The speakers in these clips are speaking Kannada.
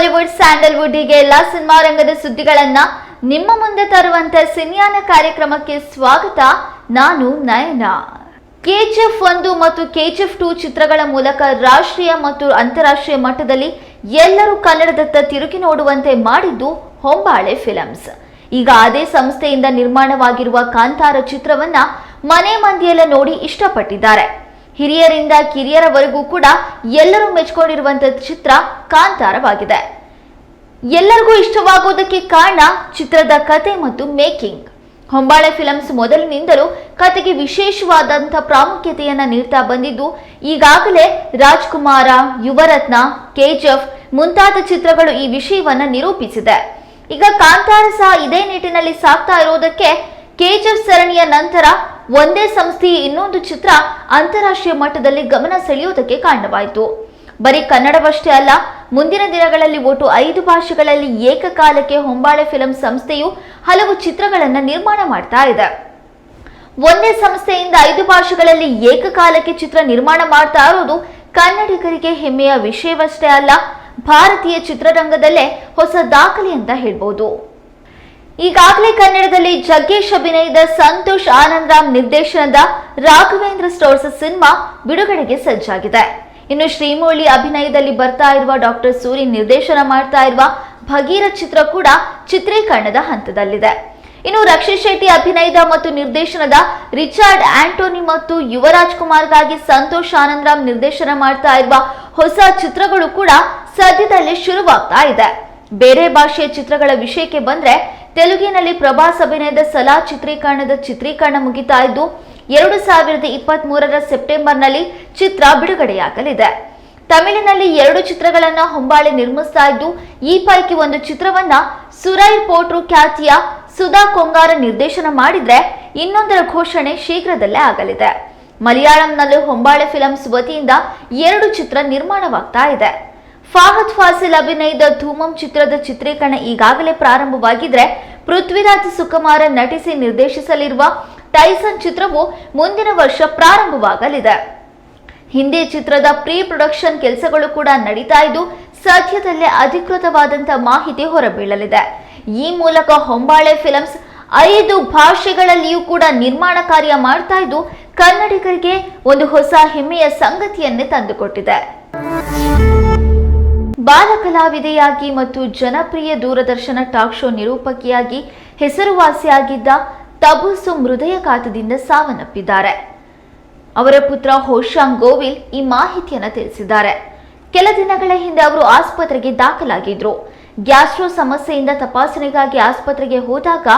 ಬಾಲಿವುಡ್ ಸ್ಯಾಂಡಲ್ವುಡ್ ಹೀಗೆ ಎಲ್ಲಾ ಸಿನಿಮಾ ರಂಗದ ಸುದ್ದಿಗಳನ್ನ ನಿಮ್ಮ ಮುಂದೆ ತರುವಂತ ಸಿನಿಯಾನ ಕಾರ್ಯಕ್ರಮಕ್ಕೆ ಸ್ವಾಗತ. ನಾನು ನಯನ. ಕೆಜಿಎಫ್ ಒಂದು ಮತ್ತು ಕೆಜಿಎಫ್ ಟೂ ಚಿತ್ರಗಳ ಮೂಲಕ ರಾಷ್ಟ್ರೀಯ ಮತ್ತು ಅಂತಾರಾಷ್ಟ್ರೀಯ ಮಟ್ಟದಲ್ಲಿ ಎಲ್ಲರೂ ಕನ್ನಡದತ್ತ ತಿರುಗಿ ನೋಡುವಂತೆ ಮಾಡಿದ್ದು ಹೊಂಬಾಳೆ ಫಿಲಮ್ಸ್ ಈಗ ಅದೇ ಸಂಸ್ಥೆಯಿಂದ ನಿರ್ಮಾಣವಾಗಿರುವ ಕಾಂತಾರ ಚಿತ್ರವನ್ನ ಮನೆ ಮಂದಿಯೆಲ್ಲ ನೋಡಿ ಇಷ್ಟಪಟ್ಟಿದ್ದಾರೆ. ಹಿರಿಯರಿಂದ ಕಿರಿಯರವರೆಗೂ ಕೂಡ ಎಲ್ಲರೂ ಮೆಚ್ಕೊಂಡಿರುವಂತಹ ಚಿತ್ರ ಕಾಂತಾರವಾಗಿದೆ. ಎಲ್ಲರಿಗೂ ಇಷ್ಟವಾಗುವುದಕ್ಕೆ ಕಾರಣ ಚಿತ್ರದ ಕತೆ ಮತ್ತು ಮೇಕಿಂಗ್. ಹೊಂಬಾಳೆ ಫಿಲಮ್ಸ್ ಮೊದಲಿನಿಂದಲೂ ಕತೆಗೆ ವಿಶೇಷವಾದಂಥ ಪ್ರಾಮುಖ್ಯತೆಯನ್ನು ನೀಡ್ತಾ ಬಂದಿದ್ದು, ಈಗಾಗಲೇ ರಾಜ್ಕುಮಾರ, ಯುವರತ್ನ, ಕೆಜಿಎಫ್ ಮುಂತಾದ ಚಿತ್ರಗಳು ಈ ವಿಷಯವನ್ನ ನಿರೂಪಿಸಿದೆ. ಈಗ ಕಾಂತಾರ ಸಹ ಇದೇ ನಿಟ್ಟಿನಲ್ಲಿ ಸಾಗ್ತಾ ಇರುವುದಕ್ಕೆ ಕೆಜಿಎಫ್ ಸರಣಿಯ ನಂತರ ಒಂದೇ ಸಂಸ್ಥೆಯ ಇನ್ನೊಂದು ಚಿತ್ರ ಅಂತಾರಾಷ್ಟ್ರೀಯ ಮಟ್ಟದಲ್ಲಿ ಗಮನ ಸೆಳೆಯುವುದಕ್ಕೆ ಕಾರಣವಾಯಿತು. ಬರೀ ಕನ್ನಡವಷ್ಟೇ ಅಲ್ಲ, ಮುಂದಿನ ದಿನಗಳಲ್ಲಿ ಒಟ್ಟು ಐದು ಭಾಷೆಗಳಲ್ಲಿ ಏಕಕಾಲಕ್ಕೆ ಹೊಂಬಾಳೆ ಫಿಲಂ ಸಂಸ್ಥೆಯು ಹಲವು ಚಿತ್ರಗಳನ್ನು ನಿರ್ಮಾಣ ಮಾಡ್ತಾ ಇದೆ. ಒಂದೇ ಸಂಸ್ಥೆಯಿಂದ ಐದು ಭಾಷೆಗಳಲ್ಲಿ ಏಕಕಾಲಕ್ಕೆ ಚಿತ್ರ ನಿರ್ಮಾಣ ಮಾಡ್ತಾ ಇರೋದು ಕನ್ನಡಿಗರಿಗೆ ಹೆಮ್ಮೆಯ ವಿಷಯವಷ್ಟೇ ಅಲ್ಲ, ಭಾರತೀಯ ಚಿತ್ರರಂಗದಲ್ಲೇ ಹೊಸ ದಾಖಲೆ ಅಂತ ಹೇಳ್ಬೋದು. ಈಗಾಗಲೇ ಕನ್ನಡದಲ್ಲಿ ಜಗ್ಗೇಶ್ ಅಭಿನಯದ ಸಂತೋಷ್ ಆನಂದರಾಮ್ ನಿರ್ದೇಶನದ ರಾಘವೇಂದ್ರ ಸ್ಟೋರ್ಸ್ ಸಿನಿಮಾ ಬಿಡುಗಡೆಗೆ ಸಜ್ಜಾಗಿದೆ. ಇನ್ನು ಶ್ರೀಮೌಳಿ ಅಭಿನಯದಲ್ಲಿ ಬರ್ತಾ ಇರುವ ಡಾಕ್ಟರ್ ಸೂರಿ ನಿರ್ದೇಶನ ಮಾಡ್ತಾ ಇರುವ ಭಗೀರ ಚಿತ್ರ ಕೂಡ ಚಿತ್ರೀಕರಣದ ಹಂತದಲ್ಲಿದೆ. ಇನ್ನು ರಕ್ಷಿತ್ ಶೆಟ್ಟಿ ಅಭಿನಯದ ಮತ್ತು ನಿರ್ದೇಶನದ ರಿಚಾರ್ಡ್ ಆಂಟೋನಿ ಮತ್ತು ಯುವರಾಜ್ ಕುಮಾರ್ಗಾಗಿ ಸಂತೋಷ್ ಆನಂದರಾಮ್ ನಿರ್ದೇಶನ ಮಾಡ್ತಾ ಇರುವ ಹೊಸ ಚಿತ್ರಗಳು ಕೂಡ ಸದ್ಯದಲ್ಲೇ ಶುರುವಾಗ್ತಾ ಇದೆ. ಬೇರೆ ಭಾಷೆಯ ಚಿತ್ರಗಳ ವಿಷಯಕ್ಕೆ ಬಂದ್ರೆ ತೆಲುಗಿನಲ್ಲಿ ಪ್ರಭಾಸ್ ಅಭಿನಯದ ಸಲಾ ಚಿತ್ರೀಕರಣದ ಚಿತ್ರೀಕರಣ ಮುಗಿತಾ ಇದ್ದು, ಎರಡು ಸಾವಿರದ ಇಪ್ಪತ್ತ್ ಮೂರರ ಸೆಪ್ಟೆಂಬರ್ನಲ್ಲಿ ಚಿತ್ರ ಬಿಡುಗಡೆಯಾಗಲಿದೆ. ತಮಿಳಿನಲ್ಲಿ ಎರಡು ಚಿತ್ರಗಳನ್ನು ಹೊಂಬಾಳೆ ನಿರ್ಮಿಸ್ತಾ ಇದ್ದು, ಈ ಪೈಕಿ ಒಂದು ಚಿತ್ರವನ್ನ ಸುರೈ ಪೋಟ್ರು ಖ್ಯಾತಿಯ ಸುಧಾ ಕೊಂಗಾರ ನಿರ್ದೇಶನ ಮಾಡಿದ್ರೆ ಇನ್ನೊಂದರ ಘೋಷಣೆ ಶೀಘ್ರದಲ್ಲೇ ಆಗಲಿದೆ. ಮಲಯಾಳಂನಲ್ಲೂ ಹೊಂಬಾಳೆ ಫಿಲಮ್ಸ್ ವತಿಯಿಂದ ಎರಡು ಚಿತ್ರ ನಿರ್ಮಾಣವಾಗ್ತಾ ಇದೆ. ಫಾಹದ್ ಫಾಸಿಲ್ ಅಭಿನಯದ ಧೂಮಂ ಚಿತ್ರದ ಚಿತ್ರೀಕರಣ ಈಗಾಗಲೇ ಪ್ರಾರಂಭವಾಗಿದ್ರೆ ಪೃಥ್ವಿರಾಜ್ ಸುಕುಮಾರ ನಟಿಸಿ ನಿರ್ದೇಶಿಸಲಿರುವ ಟೈಸನ್ ಚಿತ್ರವು ಮುಂದಿನ ವರ್ಷ ಪ್ರಾರಂಭವಾಗಲಿದೆ. ಹಿಂದಿ ಚಿತ್ರದ ಪ್ರೀ ಪ್ರೊಡಕ್ಷನ್ ಕೆಲಸಗಳು ಕೂಡ ನಡೀತಾ ಇದ್ದು ಸದ್ಯದಲ್ಲೇ ಅಧಿಕೃತವಾದಂತ ಮಾಹಿತಿ ಹೊರಬೀಳಲಿದೆ. ಈ ಮೂಲಕ ಹೊಂಬಾಳೆ ಫಿಲಮ್ಸ್ ಐದು ಭಾಷೆಗಳಲ್ಲಿಯೂ ಕೂಡ ನಿರ್ಮಾಣ ಕಾರ್ಯ ಮಾಡ್ತಾ ಇದ್ದು ಕನ್ನಡಿಗರಿಗೆ ಒಂದು ಹೊಸ ಹೆಮ್ಮೆಯ ಸಂಗತಿಯನ್ನೇ ತಂದುಕೊಟ್ಟಿದೆ. ಬಾಲ ಕಲಾವಿದೆಯಾಗಿ ಮತ್ತು ಜನಪ್ರಿಯ ದೂರದರ್ಶನ ಟಾಕ್ ಶೋ ನಿರೂಪಕಿಯಾಗಿ ಹೆಸರುವಾಸಿಯಾಗಿದ್ದ ತಬುಸು ಹೃದಯಘಾತದಿಂದ ಸಾವನ್ನಪ್ಪಿದ್ದಾರೆ. ಅವರ ಪುತ್ರ ಹೋಶಾಂಗ್ ಗೋವಿಲ್ ಈ ಮಾಹಿತಿಯನ್ನು ತಿಳಿಸಿದ್ದಾರೆ. ಕೆಲ ದಿನಗಳ ಹಿಂದೆ ಅವರು ಆಸ್ಪತ್ರೆಗೆ ದಾಖಲಾಗಿದ್ರು. ಗ್ಯಾಸ್ಟ್ರೋ ಸಮಸ್ಯೆಯಿಂದ ತಪಾಸಣೆಗಾಗಿ ಆಸ್ಪತ್ರೆಗೆ ಹೋದಾಗ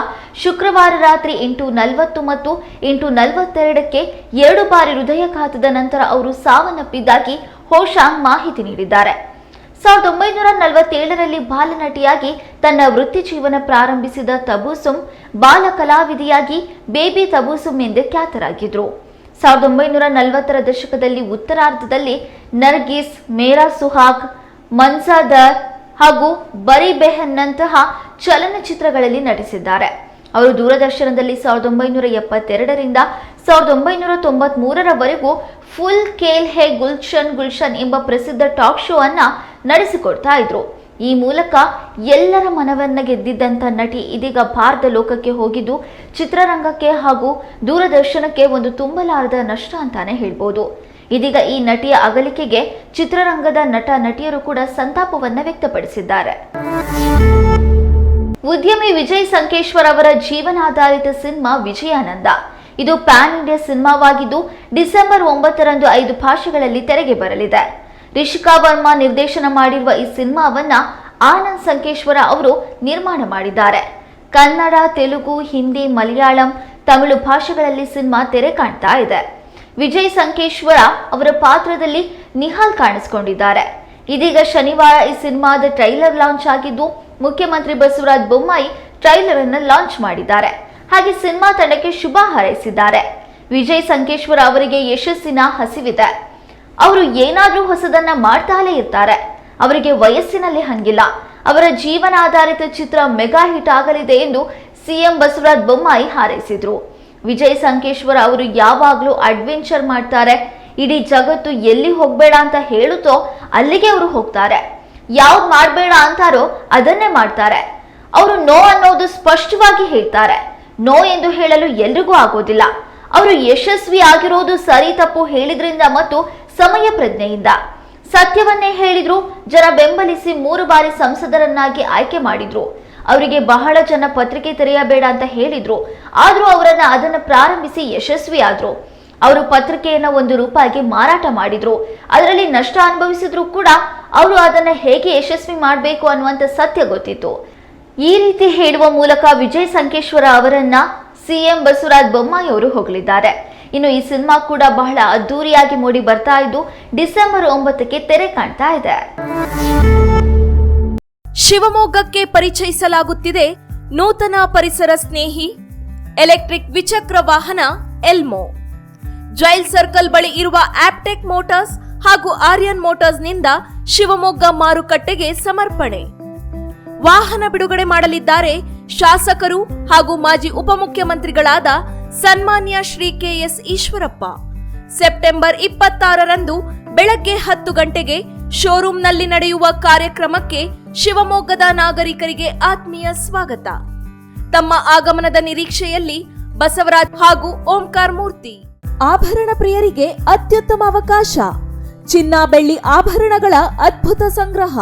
ಶುಕ್ರವಾರ ರಾತ್ರಿ ಎಂಟು ನಲವತ್ತು ಮತ್ತು ಎಂಟು ನಲವತ್ತೆರಡಕ್ಕೆ ಎರಡು ಬಾರಿ ಹೃದಯಘಾತದ ನಂತರ ಅವರು ಸಾವನ್ನಪ್ಪಿದ್ದಾಗಿ ಹೋಶಾಂಗ್ ಮಾಹಿತಿ ನೀಡಿದ್ದಾರೆ. ಸಾವಿರದ ಒಂಬೈನೂರ ನಲವತ್ತೇಳರಲ್ಲಿ ಬಾಲನಟಿಯಾಗಿ ತನ್ನ ವೃತ್ತಿ ಜೀವನ ಪ್ರಾರಂಭಿಸಿದ ತಬೂಸುಮ್ ಬಾಲ ಕಲಾವಿದೆಯಾಗಿ ಬೇಬಿ ತಬೂಸುಮ್ ಎಂದೇ ಖ್ಯಾತರಾಗಿದ್ದರು ಸಾವಿರದ ಒಂಬೈನೂರ ನಲವತ್ತರ ದಶಕದಲ್ಲಿ ಉತ್ತರಾರ್ಧದಲ್ಲಿ ನರ್ಗಿಸ್, ಮೇರಾ ಸುಹಾಗ್, ಮನ್ಸಾದರ್ ಹಾಗೂ ಬರಿ ಬೆಹನ್ನಂತಹ ಚಲನಚಿತ್ರಗಳಲ್ಲಿ ನಟಿಸಿದ್ದಾರೆ. ಅವರು ದೂರದರ್ಶನದಲ್ಲಿ ಸಾವಿರದ ಒಂಬೈನೂರ ಎಪ್ಪತ್ತೆರಡರಿಂದ ಸಾವಿರದ ಒಂಬೈನೂರ ತೊಂಬತ್ ಮೂರರವರೆಗೂ ಫುಲ್ ಕೇಲ್ ಹೇ ಗುಲ್ಶನ್ ಗುಲ್ಶನ್ ಎಂಬ ಪ್ರಸಿದ್ಧ ಟಾಕ್ ಶೋ ಅನ್ನ ನಡೆಸಿಕೊಡ್ತಾ ಇದ್ರು. ಈ ಮೂಲಕ ಎಲ್ಲರ ಮನವನ್ನ ಗೆದ್ದಿದ್ದಂಥ ನಟಿ ಇದೀಗ ಭಾರತ ಲೋಕಕ್ಕೆ ಹೋಗಿದ್ದು ಚಿತ್ರರಂಗಕ್ಕೆ ಹಾಗೂ ದೂರದರ್ಶನಕ್ಕೆ ಒಂದು ತುಂಬಲಾರದ ನಷ್ಟ ಅಂತಾನೆ ಹೇಳ್ಬೋದು. ಇದೀಗ ಈ ನಟಿಯ ಅಗಲಿಕೆಗೆ ಚಿತ್ರರಂಗದ ನಟ ನಟಿಯರು ಕೂಡ ಸಂತಾಪವನ್ನ ವ್ಯಕ್ತಪಡಿಸಿದ್ದಾರೆ. ಉದ್ಯಮಿ ವಿಜಯ್ ಸಂಕೇಶ್ವರ್ ಅವರ ಜೀವನಾಧಾರಿತ ಸಿನಿಮಾ ವಿಜಯಾನಂದ. ಇದು ಪ್ಯಾನ್ ಇಂಡಿಯಾ ಸಿನಿಮಾವಾಗಿದ್ದು, ಡಿಸೆಂಬರ್ ಒಂಬತ್ತರಂದು ಐದು ಭಾಷೆಗಳಲ್ಲಿ ತೆರೆಗೆ ಬರಲಿದೆ. ರಿಷಿಕಾ ವರ್ಮಾ ನಿರ್ದೇಶನ ಮಾಡಿರುವ ಈ ಸಿನಿಮಾವನ್ನ ಆನಂದ್ ಸಂಕೇಶ್ವರ ಅವರು ನಿರ್ಮಾಣ ಮಾಡಿದ್ದಾರೆ. ಕನ್ನಡ, ತೆಲುಗು, ಹಿಂದಿ, ಮಲಯಾಳಂ, ತಮಿಳು ಭಾಷೆಗಳಲ್ಲಿ ಸಿನಿಮಾ ತೆರೆ ಕಾಣ್ತಾ ಇದೆ. ವಿಜಯ್ ಸಂಕೇಶ್ವರ ಅವರ ಪಾತ್ರದಲ್ಲಿ ನಿಹಾಲ್ ಕಾಣಿಸಿಕೊಂಡಿದ್ದಾರೆ. ಇದೀಗ ಶನಿವಾರ ಈ ಸಿನಿಮಾದ ಟ್ರೈಲರ್ ಲಾಂಚ್ ಆಗಿದ್ದು ಮುಖ್ಯಮಂತ್ರಿ ಬಸವರಾಜ ಬೊಮ್ಮಾಯಿ ಟ್ರೈಲರ್ ಅನ್ನು ಲಾಂಚ್ ಮಾಡಿದ್ದಾರೆ. ಹಾಗೆ ಸಿನಿಮಾ ತಂಡಕ್ಕೆ ಶುಭ ಹಾರೈಸಿದ್ದಾರೆ. ವಿಜಯ್ ಸಂಕೇಶ್ವರ ಅವರಿಗೆ ಯಶಸ್ಸಿನ ಹಸಿವಿದೆ. ಅವರು ಏನಾದ್ರೂ ಹೊಸದನ್ನ ಮಾಡ್ತಾಲೇ ಇರ್ತಾರೆ. ಅವರಿಗೆ ವಯಸ್ಸಿನಲ್ಲಿ ಹಂಗಿಲ್ಲ. ಅವರ ಜೀವನಾಧಾರಿತ ಚಿತ್ರ ಮೆಗಾ ಹಿಟ್ ಆಗಲಿದೆ ಎಂದು ಸಿಎಂ ಬಸವರಾಜ ಬೊಮ್ಮಾಯಿ ಹಾರೈಸಿದ್ರು. ವಿಜಯ್ ಸಂಕೇಶ್ವರ ಅವರು ಯಾವಾಗಲೂ ಅಡ್ವೆಂಚರ್ ಮಾಡ್ತಾರೆ. ಇಡೀ ಜಗತ್ತು ಎಲ್ಲಿ ಹೋಗ್ಬೇಡ ಅಂತ ಹೇಳುತ್ತೋ ಅಲ್ಲಿಗೆ ಅವರು ಹೋಗ್ತಾರೆ. ಯಾವ್ದು ಮಾಡಬೇಡ ಅಂತಾರೋ ಅದನ್ನೇ ಮಾಡ್ತಾರೆ. ಅವರು ನೋ ಅನ್ನೋದು ಸ್ಪಷ್ಟವಾಗಿ ಹೇಳ್ತಾರೆ. ನೋ ಎಂದು ಹೇಳಲು ಎಲ್ರಿಗೂ ಆಗೋದಿಲ್ಲ. ಅವರು ಯಶಸ್ವಿ ಆಗಿರೋದು ಸರಿ ತಪ್ಪು ಹೇಳಿದ್ರಿಂದ ಮತ್ತು ಸಮಯ ಪ್ರಜ್ಞೆಯಿಂದ. ಸತ್ಯವನ್ನೇ ಹೇಳಿದ್ರು, ಜನ ಬೆಂಬಲಿಸಿ ಮೂರು ಬಾರಿ ಸಂಸದರನ್ನಾಗಿ ಆಯ್ಕೆ ಮಾಡಿದ್ರು. ಅವರಿಗೆ ಬಹಳ ಜನ ಪತ್ರಿಕೆ ತೆರೆಯಬೇಡ ಅಂತ ಹೇಳಿದ್ರು. ಆದ್ರೂ ಅವರನ್ನ ಅದನ್ನು ಪ್ರಾರಂಭಿಸಿ ಯಶಸ್ವಿ ಆದ್ರು ಅವರು ಪತ್ರಿಕೆಯನ್ನ ಒಂದು ರೂಪಾಯಿಗೆ ಮಾರಾಟ ಮಾಡಿದ್ರು. ಅದರಲ್ಲಿ ನಷ್ಟ ಅನುಭವಿಸಿದ್ರು ಕೂಡ ಅವರು ಅದನ್ನ ಹೇಗೆ ಯಶಸ್ವಿ ಮಾಡಬೇಕು ಅನ್ನುವಂತ ಸತ್ಯ ಗೊತ್ತಿತ್ತು. ಈ ರೀತಿ ಹೇಳುವ ಮೂಲಕ ವಿಜಯ್ ಸಂಕೇಶ್ವರ ಅವರನ್ನ ಸಿಎಂ ಬಸವರಾಜ್ ಬೊಮ್ಮಾಯಿ ಅವರು ಹೊಗಳಿದ್ದಾರೆ. ಇನ್ನು ಈ ಸಿನಿಮಾ ಕೂಡ ಬಹಳ ಅದ್ದೂರಿಯಾಗಿ ಮೂಡಿ ಬರ್ತಾ ಇದ್ದು ಡಿಸೆಂಬರ್ ಒಂಬತ್ತಕ್ಕೆ ತೆರೆ ಕಾಣ್ತಾ ಇದೆ. ಶಿವಮೊಗ್ಗಕ್ಕೆ ಪರಿಚಯಿಸಲಾಗುತ್ತಿದೆ ನೂತನ ಪರಿಸರ ಸ್ನೇಹಿ, ಎಲೆಕ್ಟ್ರಿಕ್ ದ್ವಿಚಕ್ರ ವಾಹನ ಎಲ್ಮೋ. ಜೈಲ್ ಸರ್ಕಲ್ ಬಳಿ ಇರುವ ಆಪ್ಟೆಕ್ ಮೋಟಾರ್ಸ್ ಹಾಗೂ ಆರ್ಯನ್ ಮೋಟಾರ್ಸ್ನಿಂದ ಶಿವಮೊಗ್ಗ ಮಾರುಕಟ್ಟೆಗೆ ಸಮರ್ಪಣೆ. ವಾಹನ ಬಿಡುಗಡೆ ಮಾಡಲಿದ್ದಾರೆ ಶಾಸಕರು ಹಾಗೂ ಮಾಜಿ ಉಪಮುಖ್ಯಮಂತ್ರಿಗಳಾದ ಸನ್ಮಾನ್ಯ ಶ್ರೀ ಕೆಎಸ್ ಈಶ್ವರಪ್ಪ. ಸೆಪ್ಟೆಂಬರ್ ಇಪ್ಪತ್ತಾರರಂದು ಬೆಳಗ್ಗೆ ಹತ್ತು ಗಂಟೆಗೆ ಶೋರೂಂನಲ್ಲಿ ನಡೆಯುವ ಕಾರ್ಯಕ್ರಮಕ್ಕೆ ಶಿವಮೊಗ್ಗದ ನಾಗರಿಕರಿಗೆ ಆತ್ಮೀಯ ಸ್ವಾಗತ. ತಮ್ಮ ಆಗಮನದ ನಿರೀಕ್ಷೆಯಲ್ಲಿ ಬಸವರಾಜ್ ಹಾಗೂ ಓಂಕಾರ ಮೂರ್ತಿ. ಆಭರಣ ಪ್ರಿಯರಿಗೆ ಅತ್ಯುತ್ತಮ ಅವಕಾಶ. ಚಿನ್ನ ಬೆಳ್ಳಿ ಆಭರಣಗಳ ಅದ್ಭುತ ಸಂಗ್ರಹ.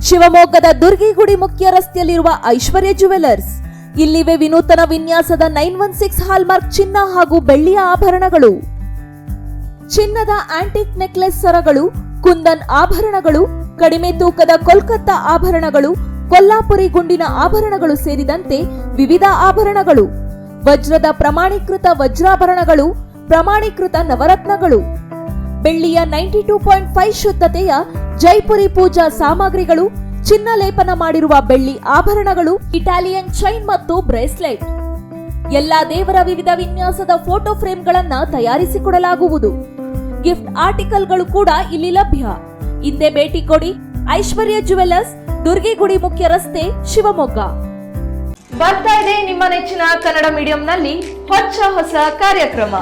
ಶಿವಮೊಗ್ಗದ ದುರ್ಗಿಗುಡಿ ಮುಖ್ಯ ರಸ್ತೆಯಲ್ಲಿರುವ ಐಶ್ವರ್ಯ ಜುವೆಲ್ಲರ್ಸ್ ಇಲ್ಲಿವೆ ವಿನೂತನ ವಿನ್ಯಾಸದ ನೈನ್ ಒನ್ ಸಿಕ್ಸ್ ಹಾಲ್ಮಾರ್ಕ್ ಚಿನ್ನ ಹಾಗೂ ಬೆಳ್ಳಿಯ ಆಭರಣಗಳು. ಚಿನ್ನದ ಆಂಟಿಕ್ ನೆಕ್ಲೆಸ್ ಸರಗಳು, ಕುಂದನ್ ಆಭರಣಗಳು, ಕಡಿಮೆ ತೂಕದ ಕೋಲ್ಕತ್ತಾ ಆಭರಣಗಳು, ಕೊಲ್ಲಾಪುರಿ ಗುಂಡಿನ ಆಭರಣಗಳು ಸೇರಿದಂತೆ ವಿವಿಧ ಆಭರಣಗಳು. ವಜ್ರದ ಪ್ರಮಾಣೀಕೃತ ವಜ್ರಾಭರಣಗಳು ಪ್ರಮಾಣೀಕೃತ ನವರತ್ನಗಳು. ಬೆಳ್ಳಿಯ ನೈಂಟಿ ಟೂ ಪಾಯಿಂಟ್ ಫೈವ್ ಶುದ್ಧತೆಯ ಜೈಪುರಿ ಪೂಜಾ ಸಾಮಗ್ರಿಗಳು ಚಿನ್ನ ಲೇಪನ ಮಾಡಿರುವ ಬೆಳ್ಳಿ ಆಭರಣಗಳು, ಇಟಾಲಿಯನ್ ಚೈನ್ ಮತ್ತು ಬ್ರೇಸ್ಲೆಟ್. ಎಲ್ಲಾ ದೇವರ ವಿವಿಧ ವಿನ್ಯಾಸದ ಫೋಟೋ ಫ್ರೇಮ್ಗಳನ್ನ ತಯಾರಿಸಿಕೊಡಲಾಗುವುದು. ಗಿಫ್ಟ್ ಆರ್ಟಿಕಲ್ಗಳು ಕೂಡ ಇಲ್ಲಿ ಲಭ್ಯ. ಹಿಂದೆ ಭೇಟಿ ಕೊಡಿ ಐಶ್ವರ್ಯ ಜುವೆಲ್ಲರ್ಸ್ ದುರ್ಗಿಗುಡಿ ಮುಖ್ಯ ರಸ್ತೆ, ಶಿವಮೊಗ್ಗ. ಬರ್ತಾ ಇದೆ ನಿಮ್ಮ ನೆಚ್ಚಿನ ಕನ್ನಡ ಮೀಡಿಯಂನಲ್ಲಿ ಹೊಚ್ಚ ಹೊಸ ಕಾರ್ಯಕ್ರಮ.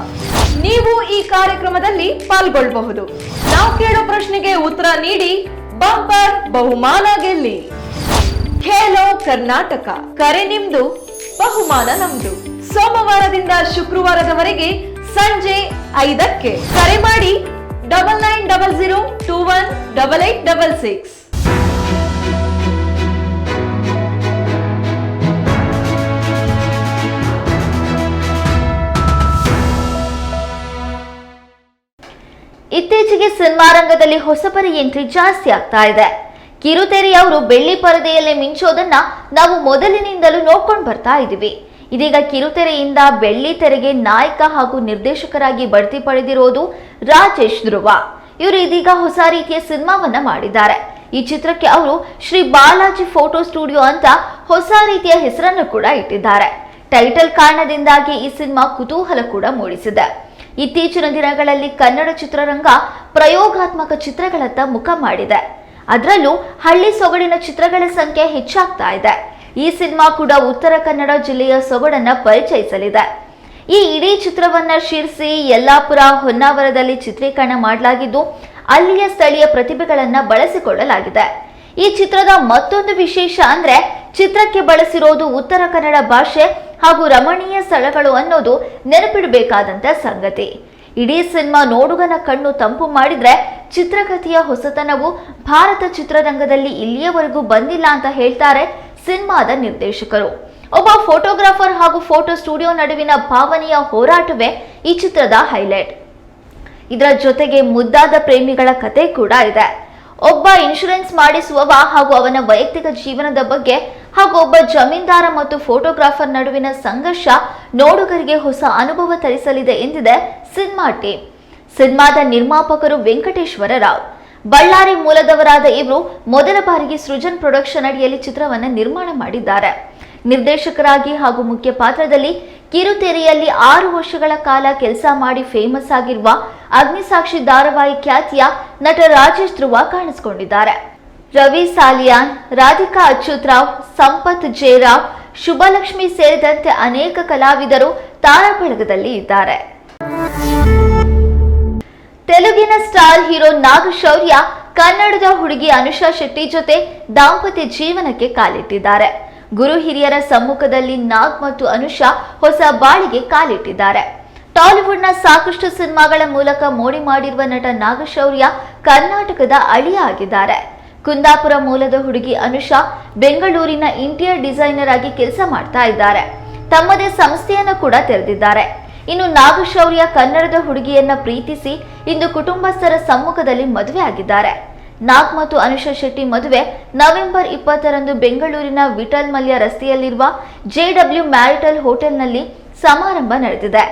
ನೀವು ಈ ಕಾರ್ಯಕ್ರಮದಲ್ಲಿ ಪಾಲ್ಗೊಳ್ಳಬಹುದು ನಾವು ಕೇಳೋ ಪ್ರಶ್ನೆಗೆ ಉತ್ತರ ನೀಡಿ, ಬಂಪರ್ ಬಹುಮಾನ ಗೆಲ್ಲಿ. ಖೇಲೋ ಕರ್ನಾಟಕ, ಕರೆ ನಿಮ್ದು, ಬಹುಮಾನ ನಮ್ದು. ಸೋಮವಾರದಿಂದ ಶುಕ್ರವಾರದವರೆಗೆ ಸಂಜೆ ಐದಕ್ಕೆ ಕರೆ ಮಾಡಿ double nine double zero two one double eight double six ಇತ್ತೀಚೆಗೆ ಸಿನಿಮಾ ರಂಗದಲ್ಲಿ ಹೊಸಬರ ಎಂಟ್ರಿ ಜಾಸ್ತಿ ಆಗ್ತಾ ಇದೆ. ಕಿರುತೆರೆಯವರು ಬೆಳ್ಳಿ ಪರದೆಯಲ್ಲೇ ಮಿಂಚೋದನ್ನ ನಾವು ಮೊದಲಿನಿಂದಲೂ ನೋಡ್ಕೊಂಡು ಬರ್ತಾ ಇದ್ದೀವಿ ಇದೀಗ ಕಿರುತೆರೆಯಿಂದ ಬೆಳ್ಳಿ ತೆರೆಗೆ ನಾಯಕ ಹಾಗೂ ನಿರ್ದೇಶಕರಾಗಿ ಬಡ್ತಿ ಪಡೆದಿರೋದು ರಾಜೇಶ್ ಧ್ರುವ. ಇವರು ಇದೀಗ ಹೊಸ ರೀತಿಯ ಸಿನಿಮಾವನ್ನ ಮಾಡಿದ್ದಾರೆ. ಈ ಚಿತ್ರಕ್ಕೆ ಅವರು ಶ್ರೀ ಬಾಲಾಜಿ ಫೋಟೋ ಸ್ಟುಡಿಯೋ ಅಂತ ಹೊಸ ರೀತಿಯ ಹೆಸರನ್ನು ಕೂಡ ಇಟ್ಟಿದ್ದಾರೆ. ಟೈಟಲ್ ಕಾರಣದಿಂದಾಗಿ ಈ ಸಿನಿಮಾ ಕುತೂಹಲ ಕೂಡ ಮೂಡಿಸಿದೆ. ಇತ್ತೀಚಿನ ದಿನಗಳಲ್ಲಿ ಕನ್ನಡ ಚಿತ್ರರಂಗ ಪ್ರಯೋಗಾತ್ಮಕ ಚಿತ್ರಗಳತ್ತ ಮುಖ ಮಾಡಿದೆ. ಅದರಲ್ಲೂ ಹಳ್ಳಿ ಸೊಗಡಿನ ಚಿತ್ರಗಳ ಸಂಖ್ಯೆ ಹೆಚ್ಚಾಗ್ತಾ ಇದೆ. ಈ ಸಿನಿಮಾ ಕೂಡ ಉತ್ತರ ಕನ್ನಡ ಜಿಲ್ಲೆಯ ಸೊಗಡನ್ನ ಪರಿಚಯಿಸಲಿದೆ. ಈ ಇಡೀ ಚಿತ್ರವನ್ನ ಶೀರ್ಸಿ, ಯಲ್ಲಾಪುರ, ಹೊನ್ನಾವರದಲ್ಲಿ ಚಿತ್ರೀಕರಣ ಮಾಡಲಾಗಿದ್ದು, ಅಲ್ಲಿಯ ಸ್ಥಳೀಯ ಪ್ರತಿಭೆಗಳನ್ನ ಬಳಸಿಕೊಳ್ಳಲಾಗಿದೆ. ಈ ಚಿತ್ರದ ಮತ್ತೊಂದು ವಿಶೇಷ ಅಂದ್ರೆ ಚಿತ್ರಕ್ಕೆ ಬಳಸಿರೋದು ಉತ್ತರ ಕನ್ನಡ ಭಾಷೆ ಹಾಗೂ ರಮಣೀಯ ಸ್ಥಳಗಳು ಅನ್ನೋದು ನೆನಪಿಡಬೇಕಾದಂತ ಸಂಗತಿ. ಇಡೀ ಸಿನಿಮಾ ನೋಡುಗನ ಕಣ್ಣು ತಂಪು ಮಾಡಿದ್ರೆ ಚಿತ್ರಕಥೆಯ ಹೊಸತನವು ಭಾರತ ಚಿತ್ರರಂಗದಲ್ಲಿ ಇಲ್ಲಿಯವರೆಗೂ ಬಂದಿಲ್ಲ ಅಂತ ಹೇಳ್ತಾರೆ ಸಿನಿಮಾದ ನಿರ್ದೇಶಕರು. ಒಬ್ಬ ಫೋಟೋಗ್ರಾಫರ್ ಹಾಗೂ ಫೋಟೋ ಸ್ಟುಡಿಯೋ ನಡುವಿನ ಭಾವನೆಯ ಹೋರಾಟವೇ ಈ ಚಿತ್ರದ ಹೈಲೈಟ್. ಇದರ ಜೊತೆಗೆ ಮುದ್ದಾದ ಪ್ರೇಮಿಗಳ ಕತೆ ಕೂಡ ಇದೆ. ಒಬ್ಬ ಇನ್ಶೂರೆನ್ಸ್ ಮಾಡಿಸುವವ ಹಾಗೂ ಅವನ ವೈಯಕ್ತಿಕ ಜೀವನದ ಬಗ್ಗೆ ಹಾಗೂ ಒಬ್ಬ ಜಮೀನ್ದಾರ ಮತ್ತು ಫೋಟೋಗ್ರಾಫರ್ ನಡುವಿನ ಸಂಘರ್ಷ ನೋಡುಗರಿಗೆ ಹೊಸ ಅನುಭವ ತರಿಸಲಿದೆ ಎಂದಿದೆ ಸಿನಿಮಾ ಟೀಮ್. ಸಿನಿಮಾದ ನಿರ್ಮಾಪಕರು ವೆಂಕಟೇಶ್ವರ ರಾವ್ ಬಳ್ಳಾರಿ ಮೂಲದವರಾದ ಇವರು ಮೊದಲ ಬಾರಿಗೆ ಸೃಜನ್ ಪ್ರೊಡಕ್ಷನ್ ಅಡಿಯಲ್ಲಿ ಚಿತ್ರವನ್ನು ನಿರ್ಮಾಣ ಮಾಡಿದ್ದಾರೆ. ನಿರ್ದೇಶಕರಾಗಿ ಹಾಗೂ ಮುಖ್ಯ ಪಾತ್ರದಲ್ಲಿ ಕಿರುತೆರೆಯಲ್ಲಿ ಆರು ವರ್ಷಗಳ ಕಾಲ ಕೆಲಸ ಮಾಡಿ ಫೇಮಸ್ ಆಗಿರುವ ಅಗ್ನಿಸಾಕ್ಷಿ ಧಾರಾವಾಹಿ ಖ್ಯಾತಿಯ ನಟ ರಾಜೇಶ್ ಧ್ರುವ ಕಾಣಿಸಿಕೊಂಡಿದ್ದಾರೆ. ರವಿ ಸಾಲಿಯಾನ್, ರಾಧಿಕಾ ಅಚ್ಯುತ್ ರಾವ್, ಸಂಪತ್ ಜೇರಾವ್ ಶುಭಲಕ್ಷ್ಮಿ ಸೇರಿದಂತೆ ಅನೇಕ ಕಲಾವಿದರು ತಾರಾಬಳಗದಲ್ಲಿ ಇದ್ದಾರೆ. ತೆಲುಗಿನ ಸ್ಟಾರ್ ಹೀರೋ ನಾಗಶೌರ್ಯ ಕನ್ನಡದ ಹುಡುಗಿ ಅನುಷಾ ಶೆಟ್ಟಿ ಜೊತೆ ದಾಂಪತ್ಯ ಜೀವನಕ್ಕೆ ಕಾಲಿಟ್ಟಿದ್ದಾರೆ. ಗುರು ಹಿರಿಯರ ಸಮ್ಮುಖದಲ್ಲಿ ನಾಗ್ ಮತ್ತು ಅನುಷಾ ಹೊಸ ಬಾಳಿಗೆ ಕಾಲಿಟ್ಟಿದ್ದಾರೆ. ಟಾಲಿವುಡ್ನ ಸಾಕಷ್ಟು ಸಿನಿಮಾಗಳ ಮೂಲಕ ಮೋಡಿ ಮಾಡಿರುವ ನಟ ನಾಗಶೌರ್ಯ ಕರ್ನಾಟಕದ ಅಳಿಯ ಆಗಿದ್ದಾರೆ. ಕುಂದಾಪುರ ಮೂಲದ ಹುಡುಗಿ ಅನುಷಾ ಬೆಂಗಳೂರಿನ ಇಂಟೀರಿಯರ್ ಡಿಸೈನರ್ ಆಗಿ ಕೆಲಸ ಮಾಡ್ತಾ ಇದ್ದಾರೆ. ತಮ್ಮದೇ ಸಂಸ್ಥೆಯನ್ನು ಕೂಡ ತೆರೆದಿದ್ದಾರೆ. ಇನ್ನು ನಾಗಶೌರ್ಯ ಕನ್ನಡದ ಹುಡುಗಿಯನ್ನ ಪ್ರೀತಿಸಿ ಇಂದು ಕುಟುಂಬಸ್ಥರ ಸಮ್ಮುಖದಲ್ಲಿ ಮದುವೆ ಆಗಿದ್ದಾರೆ. ನಾಗ್ ಮತ್ತು ಅನುಷಾ ಶೆಟ್ಟಿ ಮದುವೆ ನವೆಂಬರ್ ಇಪ್ಪತ್ತರಂದು ಬೆಂಗಳೂರಿನ ವಿಠಲ್ ಮಲ್ಯ ರಸ್ತೆಯಲ್ಲಿರುವ ಜೆಡಬ್ಲ್ಯೂ ಮ್ಯಾರಿಟಲ್ ಹೋಟೆಲ್ನಲ್ಲಿ ಸಮಾರಂಭ ನಡೆದಿದೆ.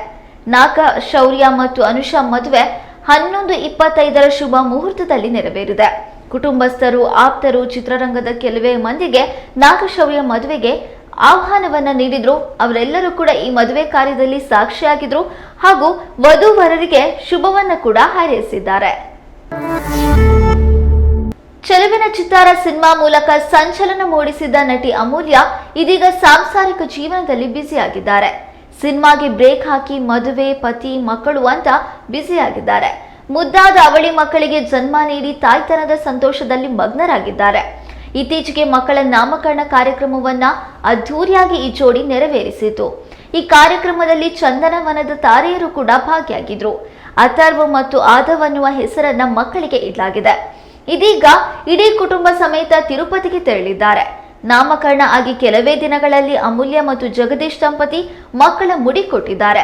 ನಾಗ, ಶೌರ್ಯ ಮತ್ತು ಅನುಷಾ ಮದುವೆ ಹನ್ನೊಂದು ಇಪ್ಪತ್ತೈದರ ಶುಭ ಮುಹೂರ್ತದಲ್ಲಿ ನೆರವೇರಿದೆ. ಕುಟುಂಬಸ್ಥರು, ಆಪ್ತರು, ಚಿತ್ರರಂಗದ ಕೆಲವೇ ಮಂದಿಗೆ ನಾಗಶೌರ್ಯ ಮದುವೆಗೆ ಆಹ್ವಾನವನ್ನ ನೀಡಿದ್ರು. ಅವರೆಲ್ಲರೂ ಕೂಡ ಈ ಮದುವೆ ಕಾರ್ಯದಲ್ಲಿ ಸಾಕ್ಷಿಯಾಗಿದ್ರು ಹಾಗೂ ವಧುವರರಿಗೆ ಶುಭವನ್ನ ಕೂಡ ಹಾರೈಸಿದ್ದಾರೆ. ಚೆಲುವಿನ ಚಿತ್ತಾರ ಸಿನಿಮಾ ಮೂಲಕ ಸಂಚಲನ ಮೂಡಿಸಿದ ನಟಿ ಅಮೂಲ್ಯ ಇದೀಗ ಸಾಂಸಾರಿಕ ಜೀವನದಲ್ಲಿ ಬ್ಯುಸಿಯಾಗಿದ್ದಾರೆ. ಸಿನಿಮಾಗೆ ಬ್ರೇಕ್ ಹಾಕಿ ಮದುವೆ, ಪತಿ, ಮಕ್ಕಳು ಅಂತ ಬ್ಯುಸಿಯಾಗಿದ್ದಾರೆ. ಮುದ್ದಾದ ಅವಳಿ ಮಕ್ಕಳಿಗೆ ಜನ್ಮ ನೀಡಿ ತಾಯ್ತನದ ಸಂತೋಷದಲ್ಲಿ ಮಗ್ನರಾಗಿದ್ದಾರೆ. ಇತ್ತೀಚೆಗೆ ಮಕ್ಕಳ ನಾಮಕರಣ ಕಾರ್ಯಕ್ರಮವನ್ನ ಅದ್ಧೂರಿಯಾಗಿ ಈ ಜೋಡಿ ನೆರವೇರಿಸಿತು. ಈ ಕಾರ್ಯಕ್ರಮದಲ್ಲಿ ಚಂದನವನದ ತಾರೆಯರು ಕೂಡ ಭಾಗಿಯಾಗಿದ್ರು. ಅಥರ್ವ ಮತ್ತು ಆದವ್ ಅನ್ನುವ ಹೆಸರನ್ನ ಮಕ್ಕಳಿಗೆ ಇಡಲಾಗಿದೆ. ಇದೀಗ ಇಡೀ ಕುಟುಂಬ ಸಮೇತ ತಿರುಪತಿಗೆ ತೆರಳಿದ್ದಾರೆ. ನಾಮಕರಣ ಆಗಿ ಕೆಲವೇ ದಿನಗಳಲ್ಲಿ ಅಮೂಲ್ಯ ಮತ್ತು ಜಗದೀಶ್ ದಂಪತಿ ಮಕ್ಕಳ ಮುಡಿ ಕೊಟ್ಟಿದ್ದಾರೆ.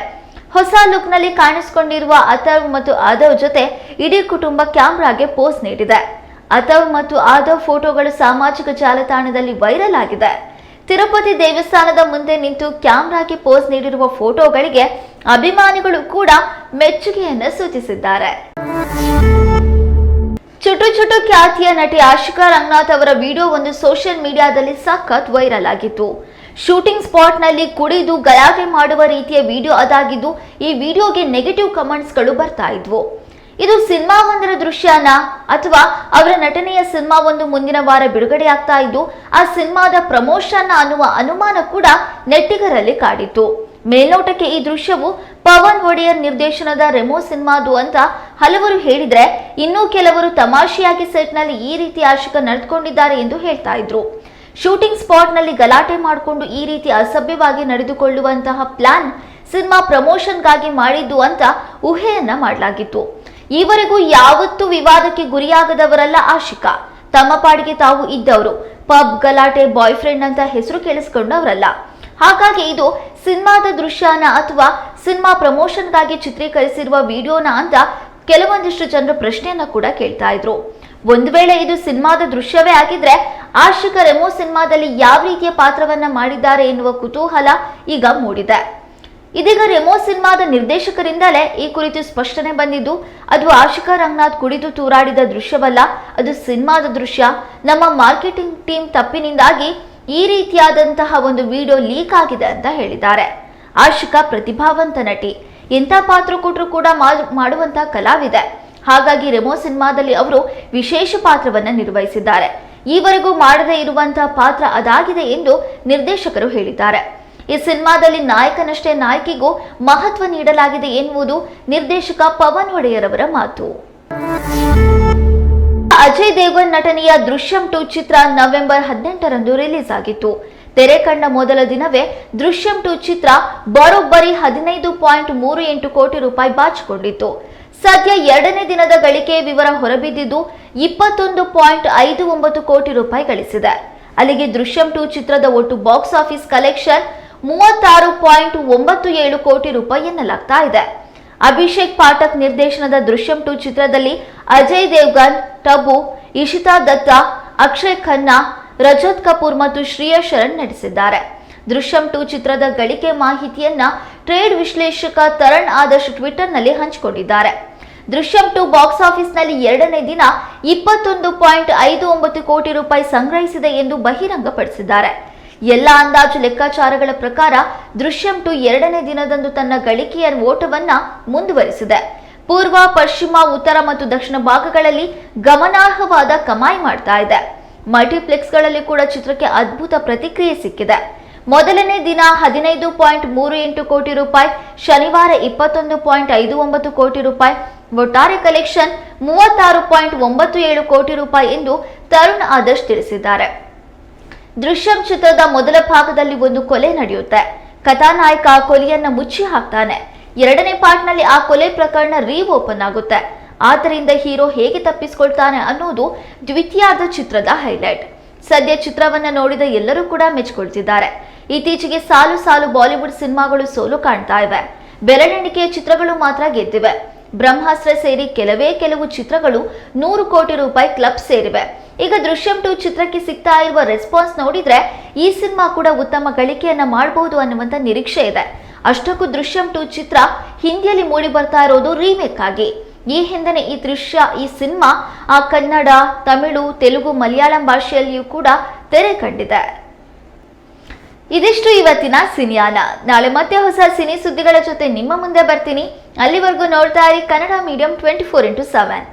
ಹೊಸ ಲುಕ್ನಲ್ಲಿ ಕಾಣಿಸಿಕೊಂಡಿರುವ ಅಥವ್ ಮತ್ತು ಆದವ್ ಜೊತೆ ಇಡೀ ಕುಟುಂಬ ಕ್ಯಾಮ್ರಾಗೆ ಪೋಸ್ ನೀಡಿದೆ. ಅಥವ್ ಮತ್ತು ಆದವ್ ಫೋಟೋಗಳು ಸಾಮಾಜಿಕ ಜಾಲತಾಣದಲ್ಲಿ ವೈರಲ್ ಆಗಿದೆ. ತಿರುಪತಿ ದೇವಸ್ಥಾನದ ಮುಂದೆ ನಿಂತು ಕ್ಯಾಮ್ರಾಗೆ ಪೋಸ್ ನೀಡಿರುವ ಫೋಟೋಗಳಿಗೆ ಅಭಿಮಾನಿಗಳು ಕೂಡ ಮೆಚ್ಚುಗೆಯನ್ನು ಸೂಚಿಸಿದ್ದಾರೆ. ಚುಟು ಚುಟು ಖ್ಯಾತಿಯ ನಟಿ ಆಶಿಕಾ ರಂಗನಾಥ್ ಅವರ ವಿಡಿಯೋ ಒಂದು ಸೋಷಿಯಲ್ ಮೀಡಿಯಾದಲ್ಲಿ ಸಖತ್ ವೈರಲ್ ಆಗಿತ್ತು. ಶೂಟಿಂಗ್ ಸ್ಪಾಟ್ನಲ್ಲಿ ಕುಡಿದು ಗಲಾಟೆ ಮಾಡುವ ರೀತಿಯ ವಿಡಿಯೋ ಅದಾಗಿದ್ದು, ಈ ವಿಡಿಯೋಗೆ ನೆಗೆಟಿವ್ ಕಮೆಂಟ್ಸ್ಗಳು ಬರ್ತಾ ಇದ್ವು. ಇದು ಸಿನಿಮಾ ಒಂದರ ದೃಶ್ಯನ ಅಥವಾ ಅವರ ನಟನೆಯ ಸಿನಿಮಾ ಒಂದು ಮುಂದಿನ ವಾರ ಬಿಡುಗಡೆ ಆಗ್ತಾ ಇದ್ದು, ಆ ಸಿನಿಮಾದ ಪ್ರಮೋಷನ್ ಅನ್ನುವ ಅನುಮಾನ ಕೂಡ ನೆಟ್ಟಿಗರಲ್ಲಿ ಕಾಡಿತ್ತು. ಮೇಲ್ನೋಟಕ್ಕೆ ಈ ದೃಶ್ಯವು ಪವನ್ ಒಡೆಯರ್ ನಿರ್ದೇಶನದ ರೆಮೋ ಸಿನಿಮಾದು ಅಂತ ಹಲವರು ಹೇಳಿದ್ರೆ ಇನ್ನೂ ಕೆಲವರು ತಮಾಷೆಯಾಗಿ ಸೆಟ್ನಲ್ಲಿ ಈ ರೀತಿ ಆಶಿಕ ನಡೆದುಕೊಂಡಿದ್ದಾರೆ ಎಂದು ಹೇಳ್ತಾ ಇದ್ರು. ಶೂಟಿಂಗ್ ಸ್ಪಾಟ್ನಲ್ಲಿ ಗಲಾಟೆ ಮಾಡಿಕೊಂಡು ಈ ರೀತಿ ಅಸಭ್ಯವಾಗಿ ನಡೆದುಕೊಳ್ಳುವಂತಹ ಪ್ಲಾನ್ ಸಿನಿಮಾ ಪ್ರಮೋಷನ್ಗಾಗಿ ಮಾಡಿದ್ದು ಅಂತ ಊಹೆಯನ್ನ ಮಾಡಲಾಗಿತ್ತು. ಈವರೆಗೂ ಯಾವತ್ತೂ ವಿವಾದಕ್ಕೆ ಗುರಿಯಾಗದವರಲ್ಲ ಆಶಿಕಾ. ತಮ್ಮ ಪಾಡಿಗೆ ತಾವು ಇದ್ದವರು. ಪಬ್ ಗಲಾಟೆ ಬಾಯ್ ಫ್ರೆಂಡ್ ಅಂತ ಹೆಸರು ಕೇಳಿಸ್ಕೊಂಡವರಲ್ಲ. ಹಾಗಾಗಿ ಇದು ಸಿನಿಮಾದ ದೃಶ್ಯನ ಅಥವಾ ಸಿನಿಮಾ ಪ್ರಮೋಷನ್ಗಾಗಿ ಚಿತ್ರೀಕರಿಸಿರುವ ವಿಡಿಯೋನ ಅಂತ ಕೆಲವೊಂದಿಷ್ಟು ಜನರು ಪ್ರಶ್ನೆಯನ್ನ ಕೂಡ ಕೇಳ್ತಾ ಇದ್ರು. ಒಂದು ವೇಳೆ ಇದು ಸಿನಿಮಾದ ದೃಶ್ಯವೇ ಆಗಿದ್ರೆ ಆಶಿಕ ರೆಮೋ ಸಿನಿಮಾದಲ್ಲಿ ಯಾವ ರೀತಿಯ ಪಾತ್ರವನ್ನ ಮಾಡಿದ್ದಾರೆ ಎನ್ನುವ ಕುತೂಹಲ ಈಗ ಮೂಡಿದೆ. ಇದೀಗ ರೆಮೋ ಸಿನಿಮಾದ ನಿರ್ದೇಶಕರಿಂದಲೇ ಈ ಕುರಿತು ಸ್ಪಷ್ಟನೆ ಬಂದಿದ್ದು, ಅದು ಆಶಿಕಾ ರಂಗನಾಥ್ ಕುಡಿದು ತೂರಾಡಿದ ದೃಶ್ಯವಲ್ಲ, ಅದು ಸಿನಿಮಾದ ದೃಶ್ಯ. ನಮ್ಮ ಮಾರ್ಕೆಟಿಂಗ್ ಟೀಮ್ ತಪ್ಪಿನಿಂದಾಗಿ ಈ ರೀತಿಯಾದಂತಹ ಒಂದು ವಿಡಿಯೋ ಲೀಕ್ ಆಗಿದೆ ಅಂತ ಹೇಳಿದ್ದಾರೆ. ಆಶಿಕಾ ಪ್ರತಿಭಾವಂತ ನಟಿ. ಎಂಥ ಪಾತ್ರ ಕೊಟ್ಟರು ಕೂಡ ಮಾಡುವಂತಹ ಕಲಾವಿದೆ. ಹಾಗಾಗಿ ರೆಮೋ ಸಿನಿಮಾದಲ್ಲಿ ಅವರು ವಿಶೇಷ ಪಾತ್ರವನ್ನ ನಿರ್ವಹಿಸಿದ್ದಾರೆ. ಈವರೆಗೂ ಮಾಡದೇ ಇರುವಂತಹ ಪಾತ್ರ ಅದಾಗಿದೆ ಎಂದು ನಿರ್ದೇಶಕರು ಹೇಳಿದ್ದಾರೆ. ಈ ಸಿನಿಮಾದಲ್ಲಿ ನಾಯಕನಷ್ಟೇ ನಾಯಕಿಗೂ ಮಹತ್ವ ನೀಡಲಾಗಿದೆ ಎನ್ನುವುದು ನಿರ್ದೇಶಕ ಪವನ್ ಒಡೆಯರ್ ಅವರ ಮಾತು. ಅಜಯ್ ದೇವಗನ್ ನಟನೆಯ ದೃಶ್ಯಂ ಟು ಚಿತ್ರ ನವೆಂಬರ್ ಹದಿನೆಂಟರಂದು ರಿಲೀಸ್ ಆಗಿತ್ತು. ತೆರೆ ಕಂಡ ಮೊದಲ ದಿನವೇ ದೃಶ್ಯಂ ಟು ಚಿತ್ರ ಬರೋಬ್ಬರಿ ಹದಿನೈದು ಪಾಯಿಂಟ್ ಮೂರು ಎಂಟು ಕೋಟಿ ರೂಪಾಯಿ ಬಾಚಿಕೊಂಡಿತ್ತು. ಸದ್ಯ ಎರಡನೇ ದಿನದ ಗಳಿಕೆ ವಿವರ ಹೊರಬಿದ್ದಿದ್ದು ಇಪ್ಪತ್ತೊಂದು ಪಾಯಿಂಟ್ ಐದು ಒಂಬತ್ತು ಕೋಟಿ ರೂಪಾಯಿ ಗಳಿಸಿದೆ. ಅಲ್ಲಿಗೆ ದೃಶ್ಯಂ ಟು ಚಿತ್ರದ ಒಟ್ಟು ಬಾಕ್ಸ್ ಆಫೀಸ್ ಕಲೆಕ್ಷನ್ ಮೂವತ್ತಾರು ಪಾಯಿಂಟ್ ಒಂಬತ್ತು ಏಳು ಕೋಟಿ ರೂಪಾಯಿ ಎನ್ನಲಾಗ್ತಾ ಇದೆ. ಅಭಿಷೇಕ್ ಪಾಠಕ್ ನಿರ್ದೇಶನದ ದೃಶ್ಯಂ ಟು ಚಿತ್ರದಲ್ಲಿ ಅಜಯ್ ದೇವ್ಗನ್, ಟಬು, ಇಶಿತಾ ದತ್ತ, ಅಕ್ಷಯ್ ಖನ್ನಾ, ರಜತ್ ಕಪೂರ್ ಮತ್ತು ಶ್ರೇಯಾ ಶರಣ್ ನಟಿಸಿದ್ದಾರೆ. ದೃಶ್ಯಂ ಟು ಚಿತ್ರದ ಗಳಿಕೆ ಮಾಹಿತಿಯನ್ನ ಟ್ರೇಡ್ ವಿಶ್ಲೇಷಕ ತರಣ್ ಆದರ್ಶ್ ಟ್ವಿಟರ್ನಲ್ಲಿ ಹಂಚಿಕೊಂಡಿದ್ದಾರೆ. ದೃಶ್ಯಂ ಟು ಬಾಕ್ಸ್ ಆಫೀಸ್ನಲ್ಲಿ ಎರಡನೇ ದಿನ ಇಪ್ಪತ್ತೊಂದು ಪಾಯಿಂಟ್ ಐದು ಒಂಬತ್ತು ಕೋಟಿ ರೂಪಾಯಿ ಸಂಗ್ರಹಿಸಿದೆ ಎಂದು ಬಹಿರಂಗಪಡಿಸಿದ್ದಾರೆ. ಎಲ್ಲ ಅಂದಾಜು ಲೆಕ್ಕಾಚಾರಗಳ ಪ್ರಕಾರ ದೃಶ್ಯಂ ಟು ಎರಡನೇ ದಿನದಂದು ತನ್ನ ಗಳಿಕೆಯ ಓಟವನ್ನ ಮುಂದುವರಿಸಿದೆ. ಪೂರ್ವ, ಪಶ್ಚಿಮ, ಉತ್ತರ ಮತ್ತು ದಕ್ಷಿಣ ಭಾಗಗಳಲ್ಲಿ ಗಮನಾರ್ಹವಾದ ಕಮಾಯಿ ಮಾಡ್ತಾ ಇದೆ. ಮಲ್ಟಿಪ್ಲೆಕ್ಸ್ಗಳಲ್ಲಿ ಕೂಡ ಚಿತ್ರಕ್ಕೆ ಅದ್ಭುತ ಪ್ರತಿಕ್ರಿಯೆ ಸಿಕ್ಕಿದೆ. ಮೊದಲನೇ ದಿನ ಹದಿನೈದು ಪಾಯಿಂಟ್ ಮೂರು ಎಂಟು ಕೋಟಿ ರೂಪಾಯಿ, ಶನಿವಾರ ಇಪ್ಪತ್ತೊಂದು ಪಾಯಿಂಟ್ ಐದು ಒಂಬತ್ತು ಕೋಟಿ ರೂಪಾಯಿ, ಒಟ್ಟಾರೆ ಕಲೆಕ್ಷನ್ ಮೂವತ್ತಾರು ಪಾಯಿಂಟ್ ಒಂಬತ್ತು ಏಳು ಕೋಟಿ ರೂಪಾಯಿ ಎಂದು ತರುಣ್ ಆದರ್ಶ್ ತಿಳಿಸಿದ್ದಾರೆ. ದೃಶ್ಯಂ ಚಿತ್ರದ ಮೊದಲ ಭಾಗದಲ್ಲಿ ಒಂದು ಕೊಲೆ ನಡೆಯುತ್ತೆ. ಕಥಾನಾಯಕ ಆ ಕೊಲೆಯನ್ನ ಮುಚ್ಚಿ ಹಾಕ್ತಾನೆ. ಎರಡನೇ ಪಾರ್ಟ್ನಲ್ಲಿ ಆ ಕೊಲೆ ಪ್ರಕರಣ ರೀ ಓಪನ್ ಆಗುತ್ತೆ. ಆದ್ದರಿಂದ ಹೀರೋ ಹೇಗೆ ತಪ್ಪಿಸ್ಕೊಳ್ತಾನೆ ಅನ್ನೋದು ದ್ವಿತೀಯಾರ್ಧ ಚಿತ್ರದ ಹೈಲೈಟ್. ಸದ್ಯ ಚಿತ್ರವನ್ನ ನೋಡಿದ ಎಲ್ಲರೂ ಕೂಡ ಮೆಚ್ಚಿಕೊಳ್ತಿದ್ದಾರೆ ಇತ್ತೀಚೆಗೆ ಸಾಲು ಸಾಲು ಬಾಲಿವುಡ್ ಸಿನಿಮಾಗಳು ಸೋಲು ಕಾಣ್ತಾ ಇವೆ. ಬೆರಳೆಣಿಕೆಯ ಚಿತ್ರಗಳು ಮಾತ್ರ ಗೆದ್ದಿವೆ. ಬ್ರಹ್ಮಾಸ್ತ್ರ ಸೇರಿ ಕೆಲವೇ ಕೆಲವು ಚಿತ್ರಗಳು ನೂರು ಕೋಟಿ ರೂಪಾಯಿ ಕ್ಲಬ್ ಸೇರಿವೆ. ಈಗ ದೃಶ್ಯಂ ಟು ಚಿತ್ರಕ್ಕೆ ಸಿಗ್ತಾ ಇರುವ ರೆಸ್ಪಾನ್ಸ್ ನೋಡಿದ್ರೆ ಈ ಸಿನಿಮಾ ಕೂಡ ಉತ್ತಮ ಗಳಿಕೆಯನ್ನ ಮಾಡಬಹುದು ಅನ್ನುವಂತ ನಿರೀಕ್ಷೆ ಇದೆ. ಅಷ್ಟಕ್ಕೂ ದೃಶ್ಯಂ ಟು ಚಿತ್ರ ಹಿಂದಿಯಲ್ಲಿ ಮೂಡಿ ಬರ್ತಾ ಇರೋದು ರೀಮೇಕ್ ಆಗಿ. ಈ ಹಿಂದೆನೆ ಈ ದೃಶ್ಯ, ಈ ಸಿನಿಮಾ ಆ ಕನ್ನಡ, ತಮಿಳು, ತೆಲುಗು, ಮಲಯಾಳಂ ಭಾಷೆಯಲ್ಲಿಯೂ ಕೂಡ ತೆರೆ ಕಂಡಿದೆ. ಇದಿಷ್ಟು ಇವತ್ತಿನ ಸಿನಿಯಾನ. ನಾಳೆ ಮತ್ತೆ ಹೊಸ ಸಿನಿ ಸುದ್ದಿಗಳ ಜೊತೆ ನಿಮ್ಮ ಮುಂದೆ ಬರ್ತೀನಿ. ಅಲ್ಲಿವರೆಗೂ ನೋಡ್ತಾ ಇರಿ Kannada medium twenty four into seven